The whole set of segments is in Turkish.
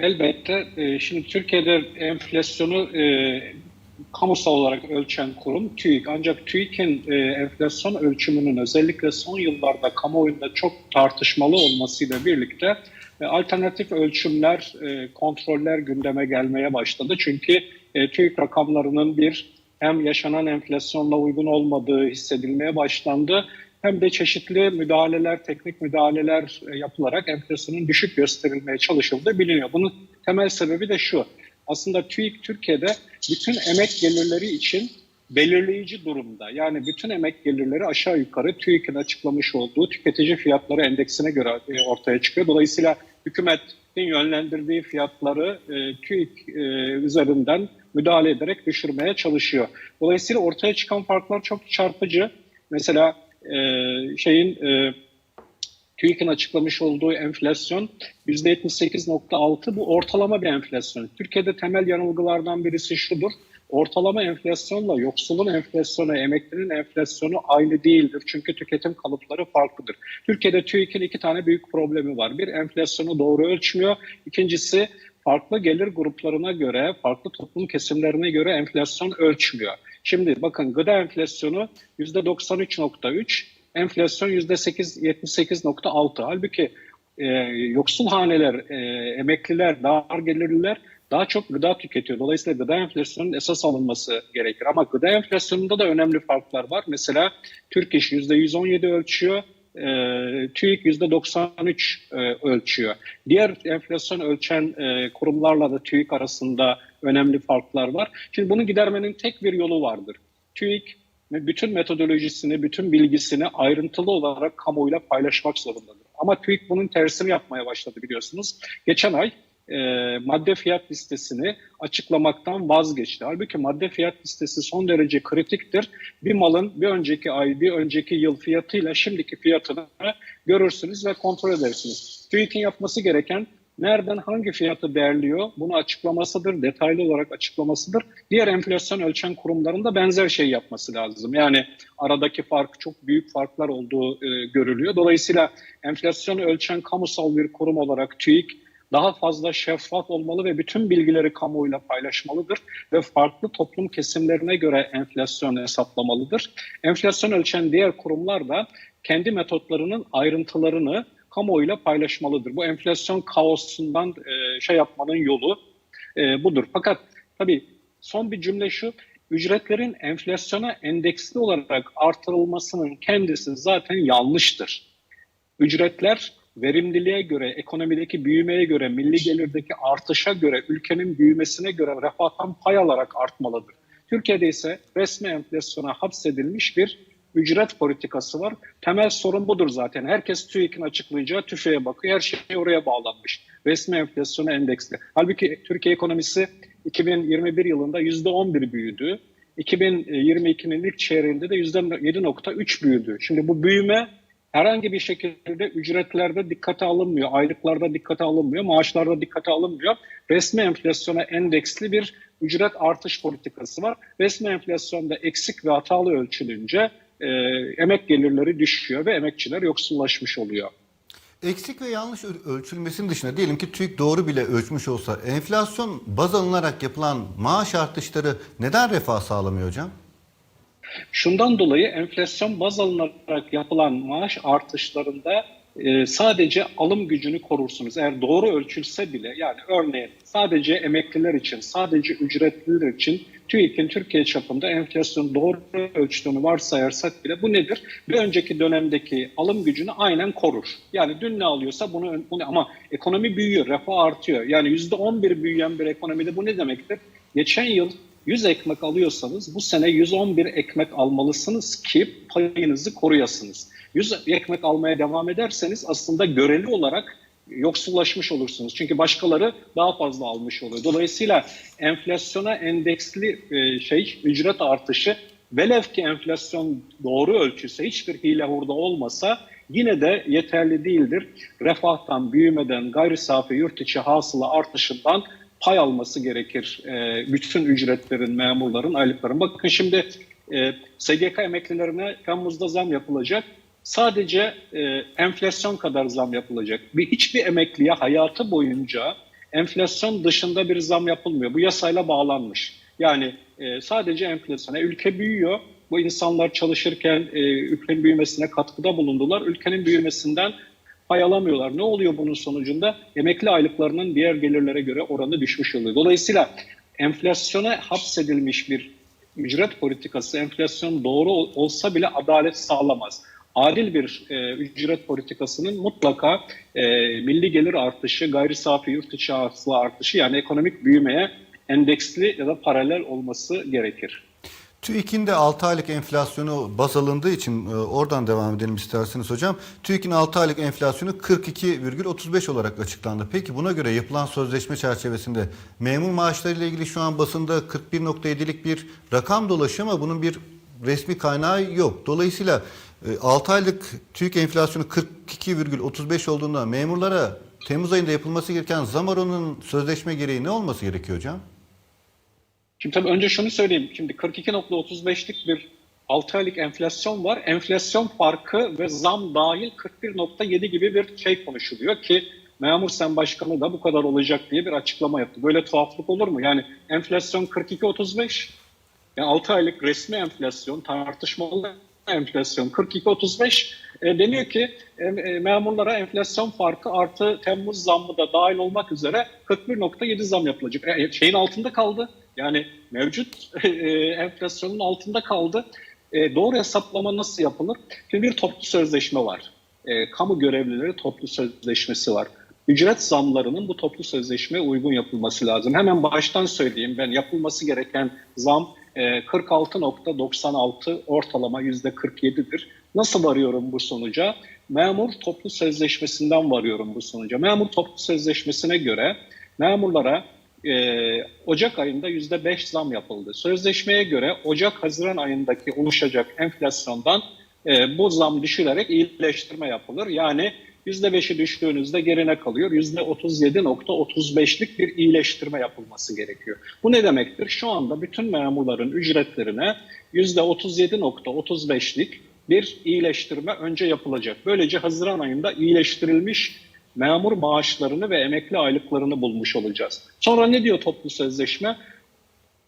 Elbette. E, Şimdi Türkiye'de enflasyonu e, kamusal olarak ölçen kurum TÜİK. Ancak TÜİK'in e, enflasyon ölçümünün özellikle son yıllarda kamuoyunda çok tartışmalı olmasıyla birlikte alternatif ölçümler, kontroller gündeme gelmeye başladı. Çünkü e, TÜİK rakamlarının bir hem yaşanan enflasyonla uygun olmadığı hissedilmeye başlandı hem de çeşitli müdahaleler, teknik müdahaleler e, yapılarak enflasyonun düşük gösterilmeye çalışıldığı biliniyor. Bunun temel sebebi de şu. Aslında TÜİK Türkiye'de bütün emek gelirleri için belirleyici durumda. Yani bütün emek gelirleri aşağı yukarı TÜİK'in açıklamış olduğu tüketici fiyatları endeksine göre e, ortaya çıkıyor. Dolayısıyla hükümetin yönlendirdiği fiyatları e, TÜİK üzerinden müdahale ederek düşürmeye çalışıyor. Dolayısıyla ortaya çıkan farklar çok çarpıcı. Mesela e, şeyin e, TÜİK'in açıklamış olduğu enflasyon %78.6 bu ortalama bir enflasyon. Türkiye'de temel yanılgılardan birisi şudur. Ortalama enflasyonla yoksulun enflasyonu, emeklinin enflasyonu aynı değildir. Çünkü tüketim kalıpları farklıdır. Türkiye'de TÜİK'in iki tane büyük problemi var. Bir enflasyonu doğru ölçmüyor. İkincisi farklı gelir gruplarına göre, farklı toplum kesimlerine göre enflasyon ölçmüyor. Şimdi bakın gıda enflasyonu %93.3, enflasyon %78.6. Halbuki e, yoksul haneler, e, emekliler, dar gelirliler daha çok gıda tüketiyor. Dolayısıyla gıda enflasyonunun esas alınması gerekir. Ama gıda enflasyonunda da önemli farklar var. Mesela Türk İş %117 ölçüyor. E, TÜİK %93 e, ölçüyor. Diğer enflasyon ölçen e, kurumlarla da TÜİK arasında önemli farklar var. Şimdi bunu gidermenin tek bir yolu vardır. TÜİK bütün metodolojisini, bütün bilgisini ayrıntılı olarak kamuoyuyla paylaşmak zorundadır. Ama TÜİK bunun tersini yapmaya başladı biliyorsunuz. Geçen ay e, madde fiyat listesini açıklamaktan vazgeçti. Halbuki madde fiyat listesi son derece kritiktir. Bir malın bir önceki ay, bir önceki yıl fiyatıyla şimdiki fiyatını görürsünüz ve kontrol edersiniz. TÜİK'in yapması gereken nereden hangi fiyatı değerliyor bunu açıklamasıdır, detaylı olarak açıklamasıdır. Diğer enflasyon ölçen kurumların da benzer şey yapması lazım. Yani aradaki fark çok büyük farklar olduğu e, görülüyor. Dolayısıyla enflasyonu ölçen kamusal bir kurum olarak TÜİK daha fazla şeffaf olmalı ve bütün bilgileri kamuoyuyla paylaşmalıdır ve farklı toplum kesimlerine göre enflasyon hesaplamalıdır. Enflasyon ölçen diğer kurumlar da kendi metotlarının ayrıntılarını kamuoyuyla paylaşmalıdır. Bu enflasyon kaosundan e, şey yapmanın yolu e, budur. Fakat tabii son bir cümle şu, ücretlerin enflasyona endeksli olarak artırılmasının kendisi zaten yanlıştır. Ücretler verimliliğe göre, ekonomideki büyümeye göre, milli gelirdeki artışa göre, ülkenin büyümesine göre refahtan pay alarak artmalıdır. Türkiye'de ise resmi enflasyona hapsedilmiş bir ücret politikası var. Temel sorun budur zaten. Herkes TÜİK'in açıklayacağı tüfeğe bakıyor. Her şey oraya bağlanmış. Resmi enflasyona endeksli. Halbuki Türkiye ekonomisi 2021 yılında %11 büyüdü. 2022'nin ilk çeyreğinde de %7.3 büyüdü. Şimdi bu büyüme herhangi bir şekilde ücretlerde dikkate alınmıyor, aylıklarda dikkate alınmıyor, maaşlarda dikkate alınmıyor. Resmi enflasyona endeksli bir ücret artış politikası var. Resmi enflasyonda eksik ve hatalı ölçülünce e, emek gelirleri düşüyor ve emekçiler yoksullaşmış oluyor. Eksik ve yanlış ölçülmesinin dışında diyelim ki TÜİK doğru bile ölçmüş olsa enflasyon baz alınarak yapılan maaş artışları neden refah sağlamıyor hocam? Şundan dolayı enflasyon baz alınarak yapılan maaş artışlarında e, sadece alım gücünü korursunuz. Eğer doğru ölçülse bile yani örneğin sadece emekliler için, sadece ücretliler için TÜİK'in Türkiye çapında enflasyon doğru ölçtüğünü varsayarsak bile bu nedir? Bir önceki dönemdeki alım gücünü aynen korur. Yani dün ne alıyorsa bunu, bunu ama ekonomi büyüyor, refah artıyor. Yani %11 büyüyen bir ekonomide bu ne demektir? Geçen yıl 100 ekmek alıyorsanız bu sene 111 ekmek almalısınız ki payınızı koruyasınız. 100 ekmek almaya devam ederseniz aslında göreli olarak yoksullaşmış olursunuz. Çünkü başkaları daha fazla almış oluyor. Dolayısıyla enflasyona endeksli e, şey ücret artışı velev ki enflasyon doğru ölçüse hiçbir hile hurda olmasa yine de yeterli değildir. Refahtan, büyümeden, gayri safi yurt içi hasıla artışından pay alması gerekir e, bütün ücretlerin, memurların, aylıkların. Bakın şimdi e, SGK emeklilerine Temmuz'da zam yapılacak. Sadece e, enflasyon kadar zam yapılacak. Bir hiçbir emekliye hayatı boyunca enflasyon dışında bir zam yapılmıyor. Bu yasayla bağlanmış. Yani e, sadece enflasyona ülke büyüyor. Bu insanlar çalışırken e, ülkenin büyümesine katkıda bulundular. Ülkenin büyümesinden pay alamıyorlar. Ne oluyor bunun sonucunda? Emekli aylıklarının diğer gelirlere göre oranı düşmüş oluyor. Dolayısıyla enflasyona hapsedilmiş bir ücret politikası, enflasyon doğru ol- olsa bile adalet sağlamaz. Adil bir e, ücret politikasının mutlaka e, milli gelir artışı, gayri safi yurt içi artışı yani ekonomik büyümeye endeksli ya da paralel olması gerekir. TÜİK'in de 6 aylık enflasyonu baz alındığı için e, oradan devam edelim isterseniz hocam. TÜİK'in 6 aylık enflasyonu 42,35 olarak açıklandı. Peki buna göre yapılan sözleşme çerçevesinde memur maaşlarıyla ilgili şu an basında 41.7'lik bir rakam dolaşıyor ama bunun bir resmi kaynağı yok. Dolayısıyla 6 aylık TÜİK enflasyonu 42,35 olduğunda memurlara Temmuz ayında yapılması gereken zam oranının sözleşme gereği ne olması gerekiyor hocam? Şimdi tabii önce şunu söyleyeyim. Şimdi 42.35'lik bir 6 aylık enflasyon var. Enflasyon farkı ve zam dahil 41.7 gibi bir şey konuşuluyor ki Memur Sen Başkanı da bu kadar olacak diye bir açıklama yaptı. Böyle tuhaflık olur mu? Yani enflasyon 42.35 yani 6 aylık resmi enflasyon, tartışmalı enflasyon 42.35 e, deniyor ki e, e, memurlara enflasyon farkı artı Temmuz zammı da dahil olmak üzere 41.7 zam yapılacak. E, şeyin altında kaldı. Yani mevcut e, enflasyonun altında kaldı. E, doğru hesaplama nasıl yapılır? Şimdi bir toplu sözleşme var. E, kamu görevlileri toplu sözleşmesi var. Ücret zamlarının bu toplu sözleşmeye uygun yapılması lazım. Hemen baştan söyleyeyim ben yapılması gereken zam e, 46.96 ortalama %47'dir. Nasıl varıyorum bu sonuca? Memur toplu sözleşmesinden varıyorum bu sonuca. Memur toplu sözleşmesine göre memurlara e, Ocak ayında %5 zam yapıldı. Sözleşmeye göre Ocak-Haziran ayındaki oluşacak enflasyondan e, bu zam düşürerek iyileştirme yapılır. Yani %5'i düştüğünüzde gerine kalıyor. %37.35'lik bir iyileştirme yapılması gerekiyor. Bu ne demektir? Şu anda bütün memurların ücretlerine %37.35'lik bir iyileştirme önce yapılacak. Böylece Haziran ayında iyileştirilmiş memur maaşlarını ve emekli aylıklarını bulmuş olacağız. Sonra ne diyor toplu sözleşme?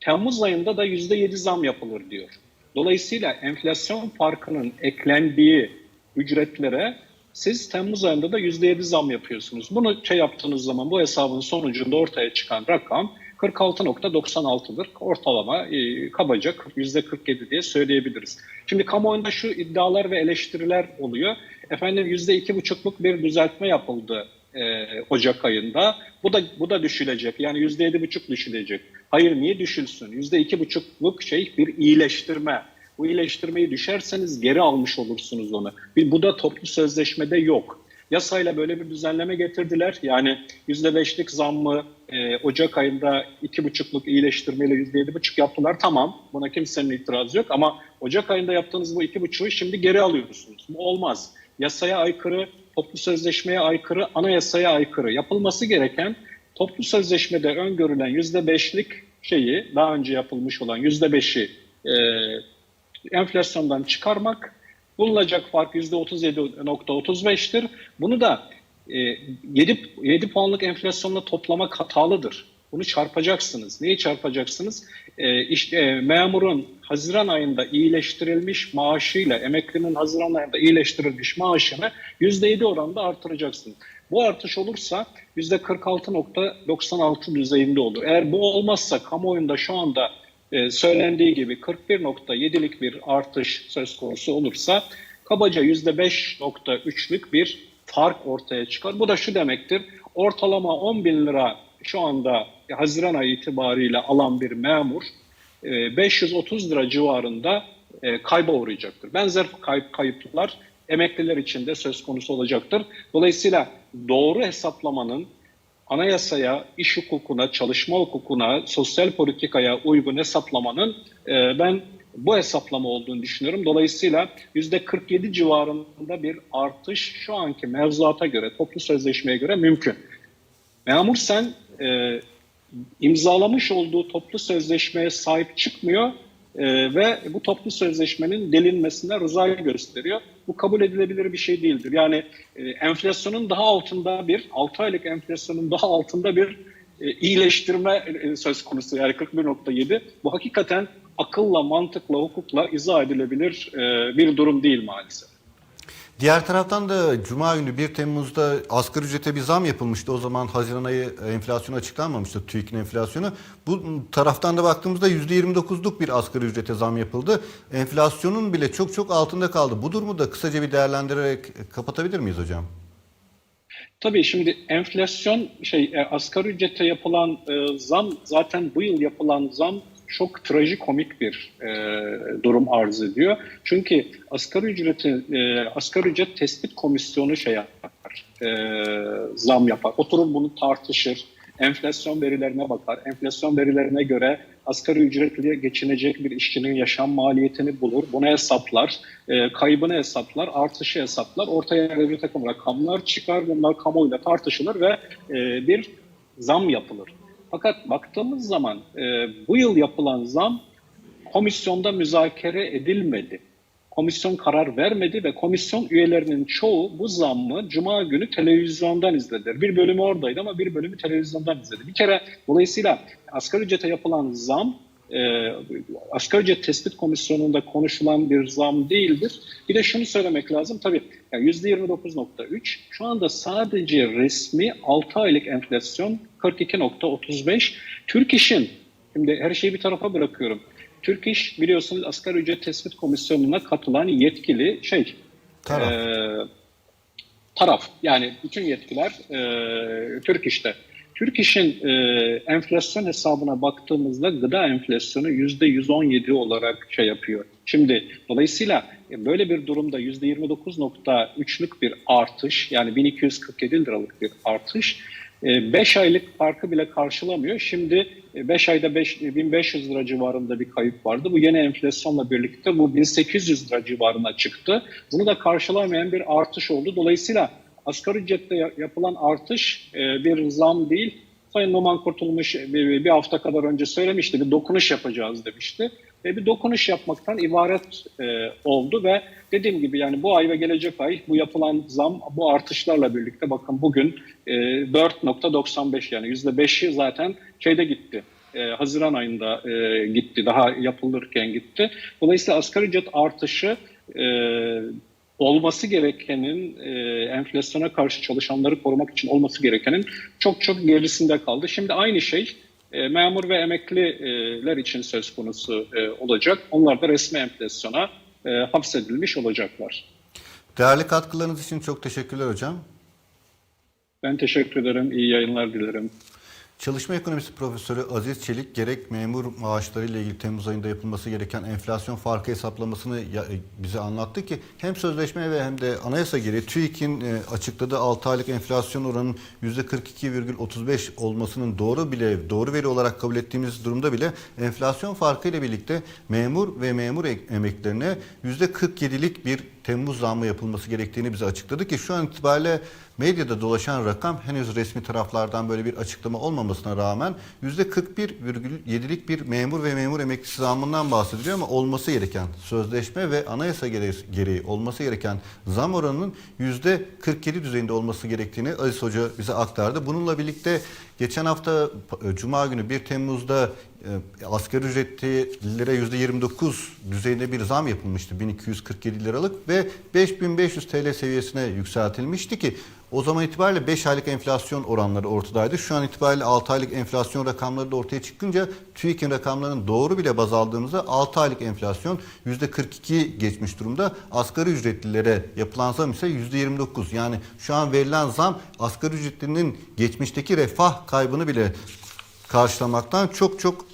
Temmuz ayında da %7 zam yapılır diyor. Dolayısıyla enflasyon farkının eklendiği ücretlere siz Temmuz ayında da %7 zam yapıyorsunuz. Bunu şey yaptığınız zaman bu hesabın sonucunda ortaya çıkan rakam 46.96'dır. Ortalama e, kabaca %47 diye söyleyebiliriz. Şimdi kamuoyunda şu iddialar ve eleştiriler oluyor. Efendim %2,5'luk bir düzeltme yapıldı e, Ocak ayında. Bu da bu da düşülecek. Yani %7,5 düşülecek. Hayır niye düşülsün? %2,5'luk şey bir iyileştirme. Bu iyileştirmeyi düşerseniz geri almış olursunuz onu. Bir, bu da toplu sözleşmede yok. Yasayla böyle bir düzenleme getirdiler. Yani %5'lik zammı e, Ocak ayında 2,5'luk iyileştirmeyle %7,5 yaptılar. Tamam buna kimsenin itirazı yok ama Ocak ayında yaptığınız bu 2,5'u şimdi geri alıyorsunuz. Bu olmaz. Yasaya aykırı, toplu sözleşmeye aykırı, anayasaya aykırı. Yapılması gereken toplu sözleşmede öngörülen %5'lik şeyi daha önce yapılmış olan %5'i e, enflasyondan çıkarmak. Bulunacak fark %37.35'tir. Bunu da e, 7, 7 puanlık enflasyonla toplamak hatalıdır. Bunu çarpacaksınız. Neyi çarpacaksınız? E, işte e, memurun Haziran ayında iyileştirilmiş maaşıyla emeklinin Haziran ayında iyileştirilmiş maaşını %7 oranında artıracaksınız. Bu artış olursa %46.96 düzeyinde olur. Eğer bu olmazsa kamuoyunda şu anda e, söylendiği gibi 41.7'lik bir artış söz konusu olursa kabaca %5.3'lük bir fark ortaya çıkar. Bu da şu demektir. Ortalama 10 bin lira şu anda Haziran ayı itibariyle alan bir memur e, 530 lira civarında e, kayba uğrayacaktır. Benzer kayıp kayıplar emekliler için de söz konusu olacaktır. Dolayısıyla doğru hesaplamanın anayasaya, iş hukukuna, çalışma hukukuna, sosyal politikaya uygun hesaplamanın e, ben bu hesaplama olduğunu düşünüyorum. Dolayısıyla %47 civarında bir artış şu anki mevzuata göre, toplu sözleşmeye göre mümkün. Memur sen e, imzalamış olduğu toplu sözleşmeye sahip çıkmıyor e, ve bu toplu sözleşmenin delinmesine rıza gösteriyor. Bu kabul edilebilir bir şey değildir. Yani e, enflasyonun daha altında bir, 6 aylık enflasyonun daha altında bir e, iyileştirme e, söz konusu yani 41.7 bu hakikaten akılla, mantıkla, hukukla izah edilebilir e, bir durum değil maalesef. Diğer taraftan da Cuma günü 1 Temmuz'da asgari ücrete bir zam yapılmıştı. O zaman Haziran ayı enflasyonu açıklanmamıştı. TÜİK'in enflasyonu. Bu taraftan da baktığımızda %29'luk bir asgari ücrete zam yapıldı. Enflasyonun bile çok çok altında kaldı. Bu durumu da kısaca bir değerlendirerek kapatabilir miyiz hocam? Tabii şimdi enflasyon şey e, asgari ücrete yapılan e, zam zaten bu yıl yapılan zam çok trajikomik bir e, durum arz ediyor. Çünkü asgari ücreti e, asgari ücret tespit komisyonu şey yapar, e, zam yapar. Oturur bunu tartışır, enflasyon verilerine bakar. Enflasyon verilerine göre asgari ücretle geçinecek bir işçinin yaşam maliyetini bulur. Bunu hesaplar, e, kaybını hesaplar, artışı hesaplar. Ortaya bir takım rakamlar çıkar. Bunlar kamuoyuyla tartışılır ve e, bir zam yapılır. Fakat baktığımız zaman e, bu yıl yapılan zam komisyonda müzakere edilmedi. Komisyon karar vermedi ve komisyon üyelerinin çoğu bu zammı Cuma günü televizyondan izlediler. Bir bölümü oradaydı ama bir bölümü televizyondan izledi. Bir kere dolayısıyla asgari ücrete yapılan zam e, asgari ücret tespit komisyonunda konuşulan bir zam değildir. Bir de şunu söylemek lazım tabii yani %29.3 şu anda sadece resmi 6 aylık enflasyon 42.35. Türk İş'in şimdi her şeyi bir tarafa bırakıyorum. Türk İş biliyorsunuz asgari ücret tespit komisyonuna katılan yetkili şey Taraf. e, taraf yani bütün yetkiler e, Türk İş'te. Türk İş'in e, enflasyon hesabına baktığımızda gıda enflasyonu yüzde 117 olarak şey yapıyor. Şimdi dolayısıyla e, böyle bir durumda yüzde 29.3'lük bir artış yani 1247 liralık bir artış 5 aylık farkı bile karşılamıyor. Şimdi 5 ayda 5, 1500 lira civarında bir kayıp vardı. Bu yeni enflasyonla birlikte bu 1800 lira civarına çıktı. Bunu da karşılamayan bir artış oldu. Dolayısıyla asgari ücrette yapılan artış bir zam değil. Sayın Numan Kurtulmuş bir hafta kadar önce söylemişti. Bir dokunuş yapacağız demişti. Ve bir dokunuş yapmaktan ibaret oldu ve dediğim gibi yani bu ay ve gelecek ay bu yapılan zam bu artışlarla birlikte bakın bugün 4.95 yani %5'i zaten şeyde gitti. Haziran ayında gitti. Daha yapılırken gitti. Dolayısıyla asgari ücret artışı olması gerekenin enflasyona karşı çalışanları korumak için olması gerekenin çok çok gerisinde kaldı. Şimdi aynı şey memur ve emekliler için söz konusu olacak. Onlar da resmi enflasyona hapsedilmiş olacaklar. Değerli katkılarınız için çok teşekkürler hocam. Ben teşekkür ederim. İyi yayınlar dilerim. Çalışma ekonomisi profesörü Aziz Çelik gerek memur maaşları ile ilgili Temmuz ayında yapılması gereken enflasyon farkı hesaplamasını bize anlattı ki hem sözleşme ve hem de anayasa gereği TÜİK'in açıkladığı 6 aylık enflasyon oranının %42,35 olmasının doğru bile doğru veri olarak kabul ettiğimiz durumda bile enflasyon farkı ile birlikte memur ve memur emeklerine %47'lik bir Temmuz zammı yapılması gerektiğini bize açıkladı ki şu an itibariyle medyada dolaşan rakam henüz resmi taraflardan böyle bir açıklama olmamasına rağmen %41,7'lik bir memur ve memur emeklisi zammından bahsediliyor ama olması gereken sözleşme ve anayasa gereği olması gereken zam oranının %47 düzeyinde olması gerektiğini Aziz Hoca bize aktardı. Bununla birlikte geçen hafta Cuma günü 1 Temmuz'da asgari ücretlilere %29 düzeyinde bir zam yapılmıştı 1247 liralık ve 5500 TL seviyesine yükseltilmişti ki o zaman itibariyle 5 aylık enflasyon oranları ortadaydı. Şu an itibariyle 6 aylık enflasyon rakamları da ortaya çıkınca TÜİK'in rakamlarının doğru bile baz aldığımızda 6 aylık enflasyon %42 geçmiş durumda. Asgari ücretlilere yapılan zam ise %29. Yani şu an verilen zam asgari ücretlinin geçmişteki refah kaybını bile karşılamaktan çok çok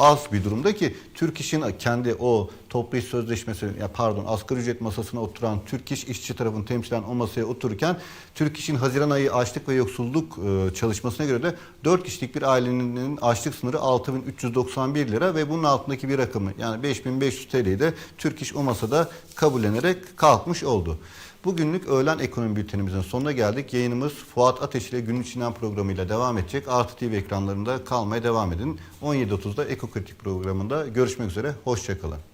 az bir durumda ki Türk İş'in kendi o toplu iş sözleşmesi ya pardon asgari ücret masasına oturan Türk İş işçi tarafını temsilen o masaya otururken Türk İş'in Haziran ayı açlık ve yoksulluk çalışmasına göre de 4 kişilik bir ailenin açlık sınırı 6391 lira ve bunun altındaki bir rakamı yani 5500 TL'yi de Türk İş o masada kabullenerek kalkmış oldu. Bugünlük öğlen ekonomi bültenimizin sonuna geldik. Yayınımız Fuat Ateş ile Günün İçinden programıyla devam edecek. Artı TV ekranlarında kalmaya devam edin. 17.30'da Ekokritik programında görüşmek üzere. Hoşçakalın.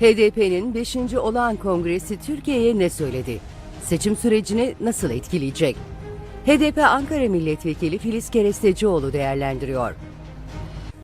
HDP'nin 5. olağan kongresi Türkiye'ye ne söyledi? Seçim sürecini nasıl etkileyecek? HDP Ankara Milletvekili Filiz Kerestecioğlu değerlendiriyor.